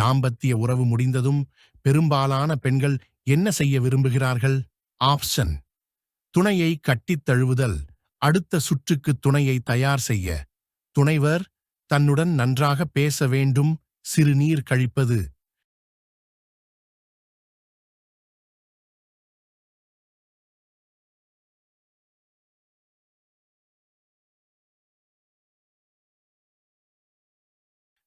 தாம்பத்திய உறவு முடிந்ததும் பெரும்பாலான பெண்கள் என்ன செய்ய விரும்புகிறார்கள்? ஆப்ஷன். துணையை கட்டித் தழுவுதல். அடுத்த சுற்றுக்கு துணையை தயார் செய்ய. துணைவர் தன்னுடன் நன்றாக பேச வேண்டும். சிறுநீர் கழிப்பது.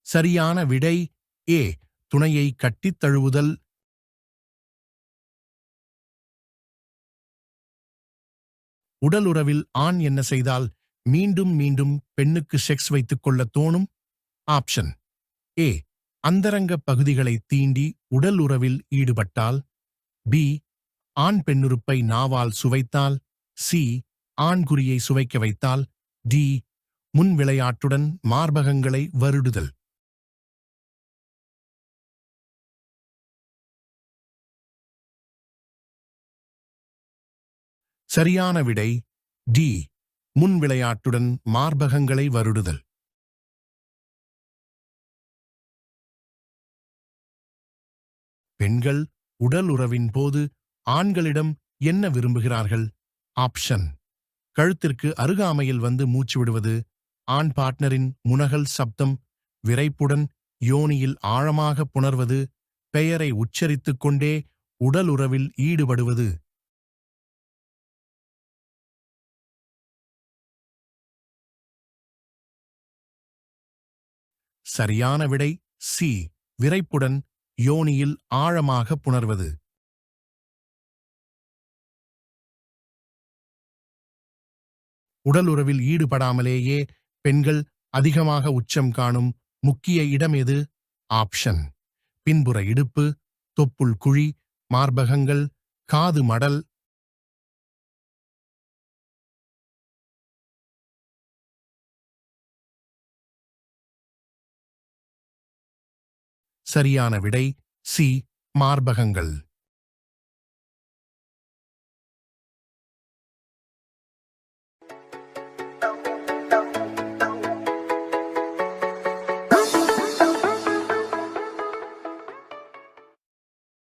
சரியான விடை ஏ. துணையை கட்டித் தழுவுதல். உடலுறவில் ஆண் என்ன செய்தால் மீண்டும் மீண்டும் பெண்ணுக்கு செக்ஸ் வைத்துக் கொள்ள தோணும்? ஆப்ஷன். ஏ. அந்தரங்க பகுதிகளை தீண்டி உடல் உறவில் ஈடுபட்டால். பி. ஆண் பெண்ணுறுப்பை நாவால் சுவைத்தால். சி. ஆண்குறியை சுவைக்க வைத்தால். டி. முன் விளையாட்டுடன் மார்பகங்களை வருடுதல். சரியான விடை டி. முன் விளையாட்டுடன் மார்பகங்களை வருடுதல். பெண்கள் உடல் உறவின் போது ஆண்களிடம் என்ன விரும்புகிறார்கள்? ஆப்ஷன். கழுத்திற்கு அருகாமையில் வந்து மூச்சு விடுவது. ஆண் பார்ட்னரின் முனகல் சப்தம். விரைப்புடன் யோனியில் ஆழமாக புணர்வது. பெயரை உச்சரித்துக் கொண்டே உடல் உறவில் ஈடுபடுவது. சரியான விடை சி விரைப்புடன் யோனியில் ஆழமாக புணர்வது. உடலுறவில் ஈடுபடாமலேயே பெண்கள் அதிகமாக உச்சம் காணும் முக்கிய இடம் எது? ஆப்ஷன். பின்புற இடுப்பு தொப்புள் குழி மார்பகங்கள் காது மடல் சரியான விடை சி. மார்பகங்கள்.